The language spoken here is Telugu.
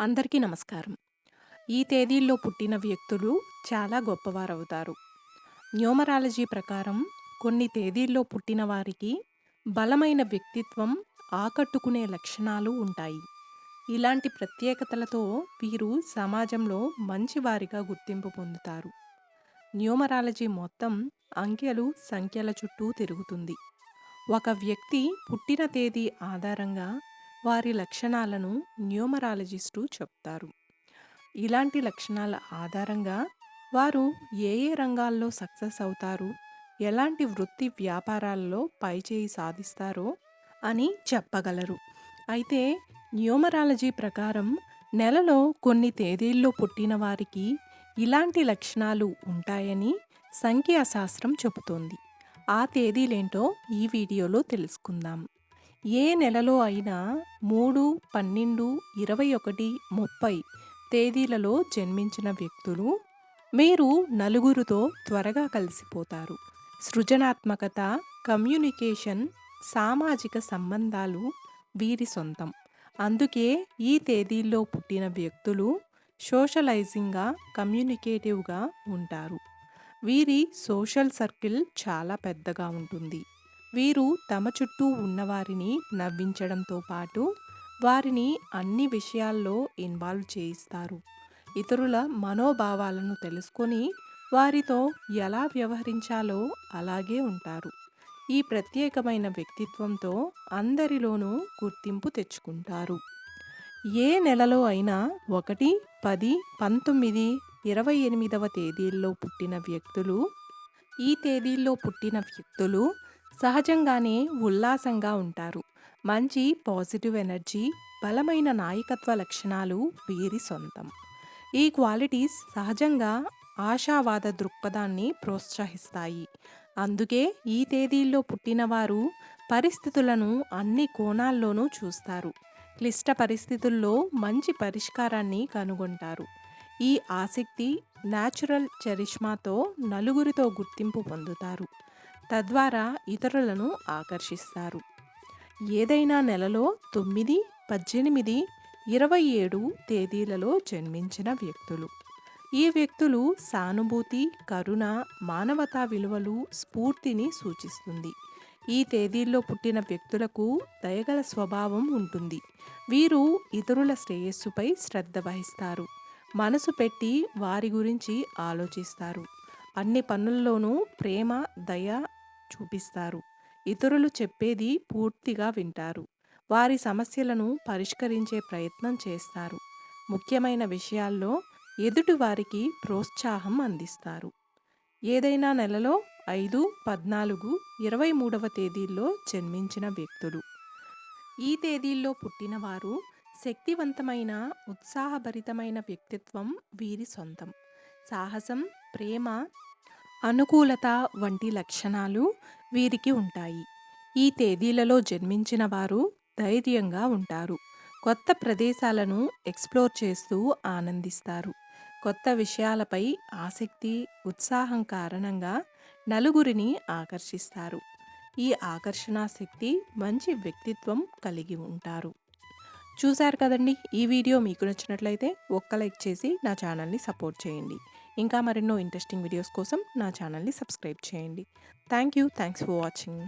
అందరికీ నమస్కారం. ఈ తేదీల్లో పుట్టిన వ్యక్తులు చాలా గొప్పవారవుతారు. న్యూమరాలజీ ప్రకారం కొన్ని తేదీల్లో పుట్టిన వారికి బలమైన వ్యక్తిత్వం ఆకట్టుకునే లక్షణాలు ఉంటాయి. ఇలాంటి ప్రత్యేకతలతో వీరు సమాజంలో మంచివారిగా గుర్తింపు పొందుతారు. న్యూమరాలజీ మొత్తం అంకెలు సంఖ్యల చుట్టూ తిరుగుతుంది. ఒక వ్యక్తి పుట్టిన తేదీ ఆధారంగా వారి లక్షణాలను న్యూమరాలజిస్టు చెప్తారు. ఇలాంటి లక్షణాల ఆధారంగా వారు ఏ ఏ రంగాల్లో సక్సెస్ అవుతారు ఎలాంటి వృత్తి వ్యాపారాల్లో పైచేయి సాధిస్తారో అని చెప్పగలరు. అయితే న్యూమరాలజీ ప్రకారం నెలలో కొన్ని తేదీల్లో పుట్టిన వారికి ఇలాంటి లక్షణాలు ఉంటాయని సంఖ్యాశాస్త్రం చెబుతోంది. ఆ తేదీలేంటో ఈ వీడియోలో తెలుసుకుందాం. ఏ నెలలో అయినా మూడు పన్నెండు ఇరవై ఒకటి ముప్పై తేదీలలో జన్మించిన వ్యక్తులు మీరు నలుగురితో త్వరగా కలిసిపోతారు. సృజనాత్మకత కమ్యూనికేషన్ సామాజిక సంబంధాలు వీరి సొంతం. అందుకే ఈ తేదీల్లో పుట్టిన వ్యక్తులు సోషలైజింగ్గా కమ్యూనికేటివ్గా ఉంటారు. వీరి సోషల్ సర్కిల్ చాలా పెద్దగా ఉంటుంది. వీరు తమ చుట్టూ ఉన్నవారిని నవ్వించడంతో పాటు వారిని అన్ని విషయాల్లో ఇన్వాల్వ్ చేయిస్తారు. ఇతరుల మనోభావాలను తెలుసుకొని వారితో ఎలా వ్యవహరించాలో అలాగే ఉంటారు. ఈ ప్రత్యేకమైన వ్యక్తిత్వంతో అందరిలోనూ గుర్తింపు తెచ్చుకుంటారు. ఏ నెలలో అయినా ఒకటి పది పంతొమ్మిది ఇరవై ఎనిమిదవ తేదీల్లో పుట్టిన వ్యక్తులు ఈ తేదీల్లో పుట్టిన వ్యక్తులు సహజంగానే ఉల్లాసంగా ఉంటారు. మంచి పాజిటివ్ ఎనర్జీ బలమైన నాయకత్వ లక్షణాలు వీరి సొంతం. ఈ క్వాలిటీస్ సహజంగా ఆశావాద దృక్పథాన్ని ప్రోత్సహిస్తాయి. అందుకే ఈ తేదీల్లో పుట్టినవారు పరిస్థితులను అన్ని కోణాల్లోనూ చూస్తారు. క్లిష్ట పరిస్థితుల్లో మంచి పరిష్కారాన్ని కనుగొంటారు. ఈ ఆసక్తి న్యాచురల్ చరిష్మాతో నలుగురితో గుర్తింపు పొందుతారు. తద్వారా ఇతరులను ఆకర్షిస్తారు. ఏదైనా నెలలో తొమ్మిది పద్దెనిమిది ఇరవై ఏడు తేదీలలో జన్మించిన వ్యక్తులు. ఈ వ్యక్తులు సానుభూతి కరుణ మానవతా విలువలు స్ఫూర్తిని సూచిస్తుంది. ఈ తేదీల్లో పుట్టిన వ్యక్తులకు దయగల స్వభావం ఉంటుంది. వీరు ఇతరుల శ్రేయస్సుపై శ్రద్ధ వహిస్తారు. మనసు పెట్టి వారి గురించి ఆలోచిస్తారు. అన్ని పనుల్లోనూ ప్రేమ దయ చూపిస్తారు. ఇతరులు చెప్పేది పూర్తిగా వింటారు. వారి సమస్యలను పరిష్కరించే ప్రయత్నం చేస్తారు. ముఖ్యమైన విషయాల్లో ఎదుటి వారికి ప్రోత్సాహం అందిస్తారు. ఏదైనా నెలలో ఐదు పద్నాలుగు ఇరవై మూడవ తేదీల్లో జన్మించిన వ్యక్తులు. ఈ తేదీల్లో పుట్టినవారు శక్తివంతమైన ఉత్సాహభరితమైన వ్యక్తిత్వం వీరి సొంతం. సాహసం ప్రేమ అనుకూలత వంటి లక్షణాలు వీరికి ఉంటాయి. ఈ తేదీలలో జన్మించిన వారు ధైర్యంగా ఉంటారు. కొత్త ప్రదేశాలను ఎక్స్ప్లోర్ చేస్తూ ఆనందిస్తారు. కొత్త విషయాలపై ఆసక్తి ఉత్సాహం కారణంగా నలుగురిని ఆకర్షిస్తారు. ఈ ఆకర్షణ శక్తి మంచి వ్యక్తిత్వం కలిగి ఉంటారు. చూశారు కదండి ఈ వీడియో మీకు నచ్చినట్లయితే ఒక్క లైక్ చేసి నా ఛానల్ని సపోర్ట్ చేయండి. ఇంకా మరెన్నో ఇంట్రెస్టింగ్ వీడియోస్ కోసం నా ఛానల్ని సబ్స్క్రైబ్ చేయండి. Thank you thanks for watching